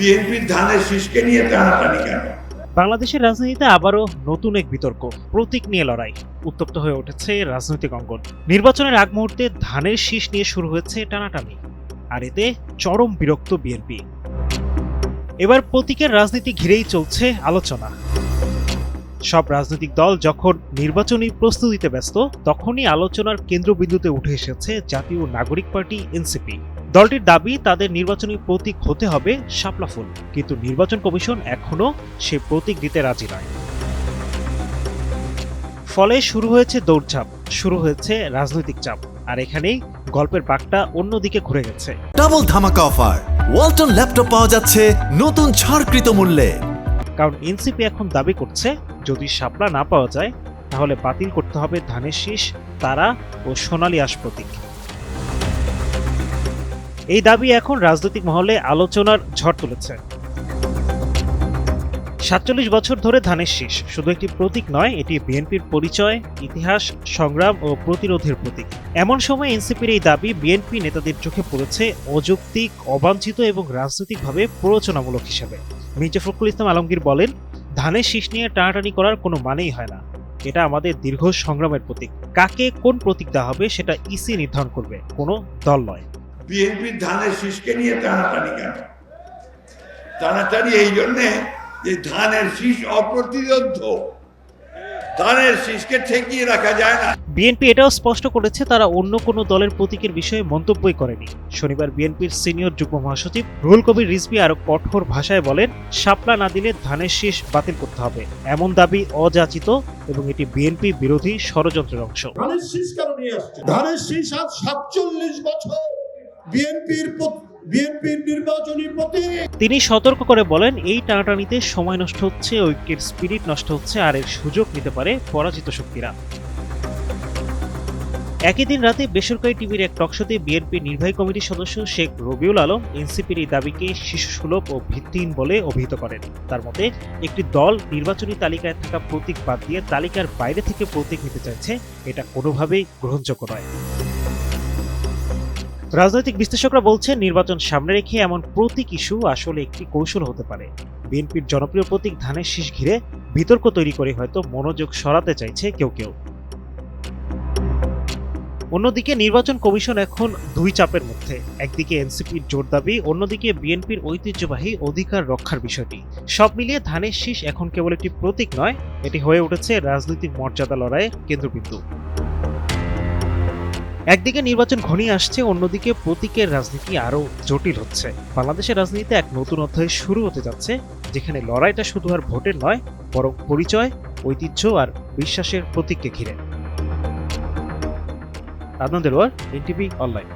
বিএনপির ধানের শীষকে নিয়ে টানাটানি কেন? বাংলাদেশের রাজনীতিতে আবারও নতুন এক বিতর্ক, প্রতীক নিয়ে লড়াই। উত্তপ্ত হয়ে উঠেছে রাজনৈতিক অঙ্গন। নির্বাচনের আগ মুহূর্তে ধানের শীষ নিয়ে শুরু হয়েছে টানাটানি, আর এতে চরম বিরক্ত বিএনপি। এবার প্রতীকের রাজনীতি ঘিরেই চলছে আলোচনা। সব রাজনৈতিক দল যখন নির্বাচনী প্রস্তুতিতে ব্যস্ত, তখনই আলোচনার কেন্দ্রবিন্দুতে উঠে এসেছে জাতীয় নাগরিক পার্টি, এনসিপি। দলটির দাবি তাদের নির্বাচনী প্রতীক হতে হবে শাপলা ফুল। কিন্তু নির্বাচন কমিশন এখনও সে প্রতীক দিতে রাজি নয়। ফলে শুরু হয়েছে দৌড়ঝাঁপ শুরু হয়েছে রাজনৈতিক চাপ। আর এখানেই গল্পের পাকটা অন্যদিকে ঘুরে গেছে। ডাবল ধামাকা অফার। ওয়ালটন ল্যাপটপ পাওয়া যাচ্ছে নতুন ছাড়কৃত মূল্যে। কারণ এনসিপি এখন দাবি করছে যদি শাপলা না পাওয়া যায় তাহলে বাতিল করতে হবে ধানের শীষ তারা ও সোনালী আশ প্রতীক। এই দাবি এখন রাজনৈতিক মহলে আলোচনার ঝড় তুলেছে। সাতচল্লিশ বছর ধরে ধানের শীষ, শুধু একটি প্রতীক নয়, এটি বিএনপির পরিচয়, ইতিহাস, সংগ্রাম ও প্রতিরোধের প্রতীক। এমন সময় এনসিপির এই দাবি বিএনপি নেতাদের চোখে পড়েছে অযৌক্তিক, অবাঞ্ছিত এবং রাজনৈতিকভাবে প্ররোচনামূলক হিসেবে। মির্জা ফখরুল ইসলাম আলমগীর বলেন, ধানের শীষ নিয়ে টানাটানি করার কোনো মানেই হয় না। এটা আমাদের দীর্ঘ সংগ্রামের প্রতীক। কাকে কোন প্রতীক দেওয়া হবে সেটা ইসি নির্ধারণ করবে, কোনো দল নয়। বিএনপির ধানের শীষকে নিয়ে টানাটানি কেন? টানাটানি এই জন্যে যে ধানের শীষ অপ্রতিরোধ ধানের শীষকে ঠেকিয়ে রাখা যায় না। বিএনপি এটাও স্পষ্ট করেছে তারা অন্য কোনো দলের প্রতীকের বিষয়ে মন্তব্যই করেনি। শনিবার বিএনপির সিনিয়র যুগ্ম মহাসচিব রুহুল কবির রিজভি আরও কঠোর ভাষায় বলেন শাপলা না দিলে ধানের শীষ বাতিল করতে হবে। এমন দাবি অযাচিত এবং এটি বিএনপি বিরোধী ষড়যন্ত্রের অংশ। ধানের শীষ কেন নিয়ে আসছে? ধানের শীষ আজ সাতচল্লিশ বছর। বিএনপির বিএনপির নির্বাচনী প্রতীক তিনি সতর্ক করে বলেন, এই টানাটানিতে সময় নষ্ট হচ্ছে, ঐক্যের স্পিরিট নষ্ট হচ্ছে, আর এর সুযোগ নিতে পারে পরাজিত শক্তিরা। একই দিন রাতে বেসরকারি টিভির এক টকশোতে বিএনপি নির্বাহী কমিটির সদস্য শেখ রবিউল আলম এনসিপির এই দাবিকে শিশুসুলভ ও ভিত্তিহীন বলে অভিহিত করেন। তার মতে, একটি দল নির্বাচনী তালিকায় থাকা প্রতীক বাদ দিয়ে তালিকার বাইরে থেকে প্রতীক নিতে চাইছে, এটা কোনোভাবেই গ্রহণযোগ্য নয়। রাজনৈতিক বিশ্লেষকরা বলছেন, নির্বাচন সামনে রেখে এমন প্রতীক ইস্যু আসলে একটি কৌশল হতে পারে। বিএনপির জনপ্রিয় প্রতীক ধানের শীষ ঘিরে বিতর্ক তৈরি করে হয়তো মনোযোগ সরাতে চাইছে কেউ কেউ। অন্যদিকে নির্বাচন কমিশন এখন দুই চাপের মধ্যে। একদিকে এনসিপির জোর দাবি, অন্যদিকে বিএনপির ঐতিহ্যবাহী অধিকার রক্ষার বিষয়টি। সব মিলিয়ে ধানের শীষ এখন কেবল একটি প্রতীক নয়, এটি হয়ে উঠেছে রাজনৈতিক মর্যাদা লড়াইয়ের কেন্দ্রবিন্দু। একদিকে নির্বাচন ঘনিয়ে আসছে, অন্যদিকে প্রতীকের রাজনীতি আরও জটিল হচ্ছে। বাংলাদেশের রাজনীতিতে এক নতুন অধ্যায় শুরু হতে যাচ্ছে, যেখানে লড়াইটা শুধু আর ভোটের নয়, বরং পরিচয়, ঐতিহ্য আর বিশ্বাসের প্রতীককে ঘিরে। Adnan Delowar, NTV online.